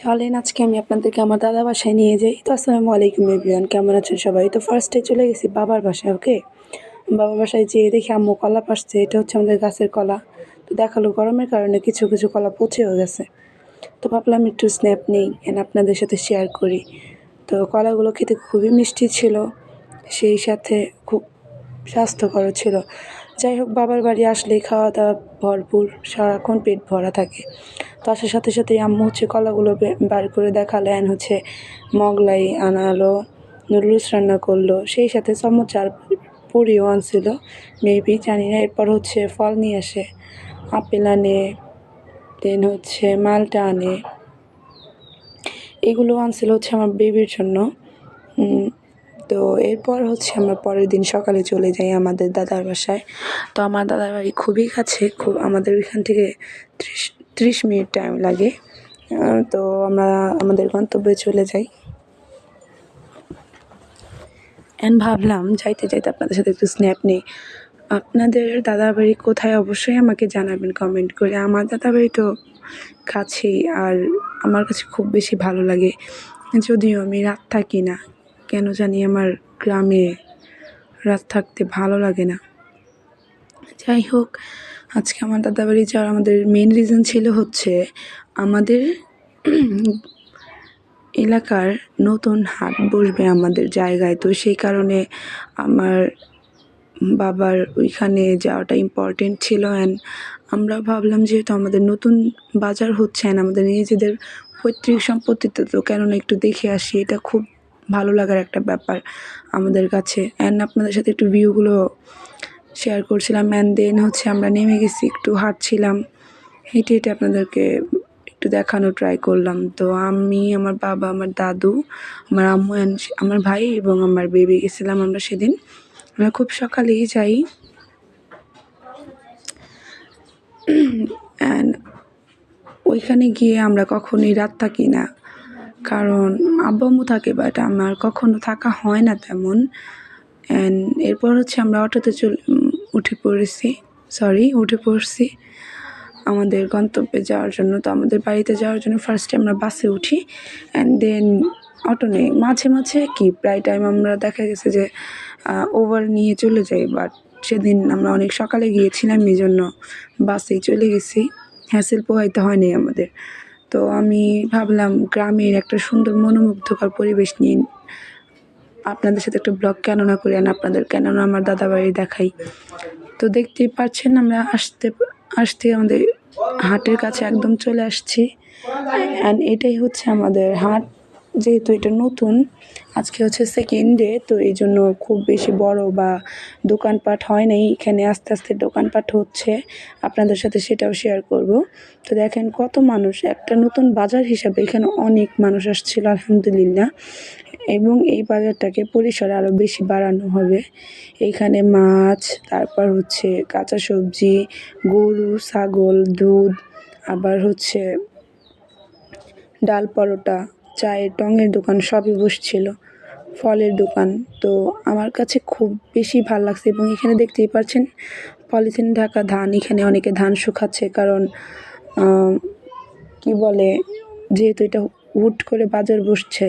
চলেন, আজকে আমি আপনাদেরকে আমার দাদা বাসায় নিয়ে যাই। তো আসসালামু আলাইকুম এভরিওয়ান, কেমন আছেন সবাই? তো ফার্স্টে চলে গেছি বাবার বাসায় ওকে বাবার বাসায় যেয়ে দেখি আম্মু কলা পাড়ছে, এটা হচ্ছে আমাদের গাছের কলা। তো দেখাল গরমের কারণে কিছু কিছু কলা পচেও গেছে। তো ভাবলাম একটু স্ন্যাপ নেই এন্ড আপনাদের সাথে শেয়ার করি। তো কলাগুলো খেতে খুবই মিষ্টি ছিল, সেই সাথে খুব স্বাস্থ্যকর ছিল। যাই হোক, বাবার বাড়ি আসলেই খাওয়া দাওয়া ভরপুর, সারাক্ষণ পেট ভরা থাকে। তো আসার সাথে সাথেই আম্মু হচ্ছে কলাগুলো বার করে দেখালেন হচ্ছে মগলাই আনালো, নুডলস রান্না করল, সেই সাথে চামচার পুরিও আনছিল, মেবি, জানি না। এরপর হচ্ছে ফল নিয়ে আসে, আপেল আনে, দেন হচ্ছে মালটা আনে। এগুলো আনছিল হচ্ছে আমার বেবির জন্য। তো এরপর হচ্ছে আমরা পরের দিন সকালে চলে যাই আমাদের দাদার বাসায়। তো আমার দাদার বাড়ি খুবই কাছে, খুব আমাদের ওইখান থেকে ত্রিশ ত্রিশ মিনিট টাইম লাগে। তো আমরা আমাদের গন্তব্যে চলে যাই। অ্যান্ড ভাবলাম যাইতে যাইতে আপনাদের সাথে একটু স্ন্যাপ নেই। আপনাদের দাদার বাড়ি কোথায় অবশ্যই আমাকে জানাবেন কমেন্ট করে। আমার দাদার বাড়ি তো কাছেই আর আমার কাছে খুব বেশি ভালো লাগে। যদিও আমি রাত থাকি না কেন জানি আমার গ্রামে রাত থাকতে ভালো লাগে না। যাই হোক, আজকে আমার দাদা বাড়ি যাওয়ার আমাদের মেন রিজন ছিল হচ্ছে আমাদের এলাকার নতুন হাট বসবে আমাদের জায়গায়। তো সেই কারণে আমার বাবার ওইখানে যাওয়াটা ইম্পর্টেন্ট ছিল অ্যান্ড আমরা ভাবলাম যেহেতু আমাদের নতুন বাজার হচ্ছে and আমাদের নিজেদের পৈতৃক সম্পত্তিতে তো কেননা একটু দেখে আসি, এটা খুব ভালো লাগার একটা ব্যাপার আমাদের কাছে। অ্যান্ড আপনাদের সাথে একটু ভিউগুলো শেয়ার করছিলাম অ্যান্ড দেন হচ্ছে আমরা নেমে গেছি, একটু হাঁটছিলাম, হেঁটে হেঁটে আপনাদেরকে একটু দেখানো ট্রাই করলাম। তো আমি, আমার বাবা, আমার দাদু, আমার আম্মু and আমার ভাই এবং আমার বেবি গেছিলাম আমরা সেদিন। আমরা খুব সকালেই যাই। অ্যান্ড ওইখানে গিয়ে আমরা কখনোই রাত থাকি না। কারণ আব্বু আম্মু থাকে বাট আমার কখনো থাকা হয় না তেমন। অ্যান্ড এরপর হচ্ছে আমরা অটোতে চল উঠে পড়েছি। সরি উঠে পড়ছি। আমাদের গন্তব্যে যাওয়ার জন্য। তো আমাদের বাড়িতে যাওয়ার জন্য ফার্স্টে আমরা বাসে উঠি। অ্যান্ড দেন অটো নেই। মাঝে মাঝে কি, প্রায় টাইম আমরা দেখা গেছে যে ওভার নিয়ে চলে যাই বাট সেদিন আমরা অনেক সকালে গিয়েছিলাম এই জন্য বাসেই চলে গেছি। হ্যাসেল পোহাইতে হয়নি আমাদের। তো আমি ভাবলাম গ্রামের একটা সুন্দর মনোমুগ্ধকর পরিবেশ নিয়ে আপনাদের সাথে একটা ব্লগ কেন না করি আপনাদের কেন না আমার দাদাবাড়ি দেখাই। তো দেখতেই পাচ্ছেন আমরা আসতে আসতে আমাদের হাটের কাছে একদম চলে আসছি। অ্যান্ড এটাই হচ্ছে আমাদের হাট। যেহেতু এটা নতুন, আজকে হচ্ছে সেকেন্ড ডে তো এই জন্য খুব বেশি বড় বা দোকানপাট হয় নাই। এখানে আস্তে আস্তে দোকানপাট হচ্ছে। আপনাদের সাথে সেটাও শেয়ার করব। তো দেখেন কত মানুষ, একটা নতুন বাজার হিসাবে এখানে অনেক মানুষ আসছিল, আলহামদুলিল্লাহ। এবং এই বাজারটাকে পরিসরে আরও বেশি বাড়ানো হবে। এইখানে মাছ, তারপর হচ্ছে কাঁচা সবজি, গরু, ছাগল, দুধ, আবার হচ্ছে ডাল পরোটা চায়ের টঙের দোকান সবই বসছিল, ফলের দোকান। তো আমার কাছে খুব বেশি ভালো লাগছে এবং এখানে দেখতেই পাচ্ছেন পলিথিন ঢাকা ধান, এখানে অনেকে ধান শুকাচ্ছে কারণ কি বলে, যেহেতু এটা হুট করে বাজার বসছে,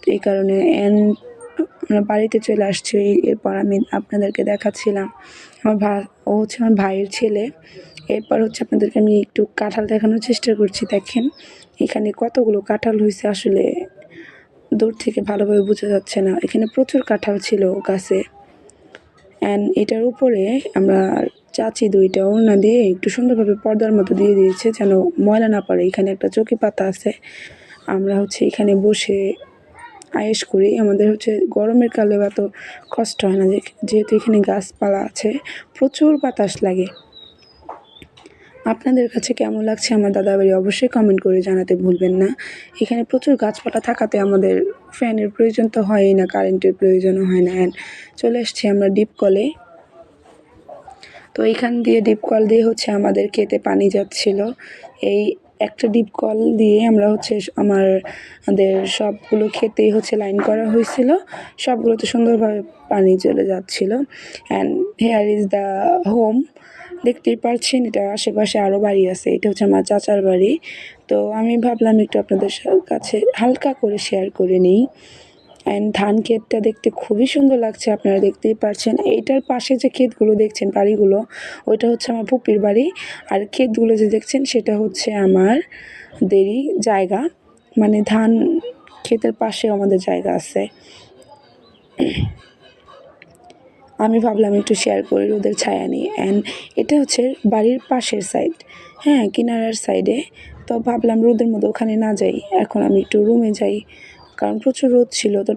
তো এই কারণে এন আমরা বাড়িতে চলে আসছি। এরপর আমি আপনাদেরকে দেখাচ্ছিলাম। আমার ভা, ও হচ্ছে আমার ভাইয়ের ছেলে। এরপর হচ্ছে আপনাদেরকে আমি একটু কাঁঠাল দেখানোর চেষ্টা করছি, দেখেন। এখানে কতগুলো কাঁঠাল হয়েছে আসলে দূর থেকে ভালোভাবে বোঝা যাচ্ছে না। এখানে প্রচুর কাঁঠাল ছিল গাছে। অ্যান্ড এটার উপরে আমরা চাচি দুইটা ওড়না দিয়ে একটু সুন্দরভাবে পর্দার মতো দিয়ে দিয়েছে যেন ময়লা না পড়ে। এখানে একটা চৌকি পাতা আছে। আমরা হচ্ছে এখানে বসে আয়েস করি। আমাদের হচ্ছে গরমের কালে এত কষ্ট হয় না যেহেতু এখানে গাছপালা আছে, প্রচুর বাতাস লাগে। আপনাদের কাছে কেমন লাগছে আমার দাদাবাড়ি অবশ্যই কমেন্ট করে জানাতে ভুলবেন না। এখানে প্রচুর গাছপালা থাকাতে আমাদের ফ্যানের প্রয়োজন তো হয়ই না কারেন্টের প্রয়োজনও হয় না। অ্যান্ড চলে এসছি আমরা ডিপ কলে তো এইখান দিয়ে ডিপ কল দিয়ে হচ্ছে আমাদের খেতে পানি যাচ্ছিল। এই একটা ডিপ কল দিয়ে আমরা হচ্ছে আমার আমাদের সবগুলো খেতেই হচ্ছে লাইন করা হয়েছিল। সবগুলোতে সুন্দরভাবে পানি চলে যাচ্ছিল। And here is the home দেখতেই পারছেন, এটা আশেপাশে আরও বাড়ি আছে, এটা হচ্ছে আমার চাচার বাড়ি। তো আমি ভাবলাম একটু আপনাদের কাছে হালকা করে শেয়ার করে নিই। অ্যান্ড ধান ক্ষেতটা দেখতে খুবই সুন্দর লাগছে, আপনারা দেখতেই পারছেন। এইটার পাশে যে ক্ষেতগুলো দেখছেন, বাড়িগুলো, ওইটা হচ্ছে আমার পুপির বাড়ি। আর ক্ষেতগুলো যে দেখছেন, সেটা হচ্ছে আমার দেরি জায়গা। মানে ধান ক্ষেতের পাশেও আমাদের জায়গা আছে। আমি ভাবলাম একটু শেয়ার করি রোদের ছায়া নিয়ে। অ্যান্ড এটা হচ্ছে বাড়ির পাশের সাইড হ্যাঁ কিনারার সাইডে তো ভাবলাম রোদের মধ্যে ওখানে না যাই। এখন আমি একটু রুমে যাই। কারণ প্রচুর রোদ ছিল, তো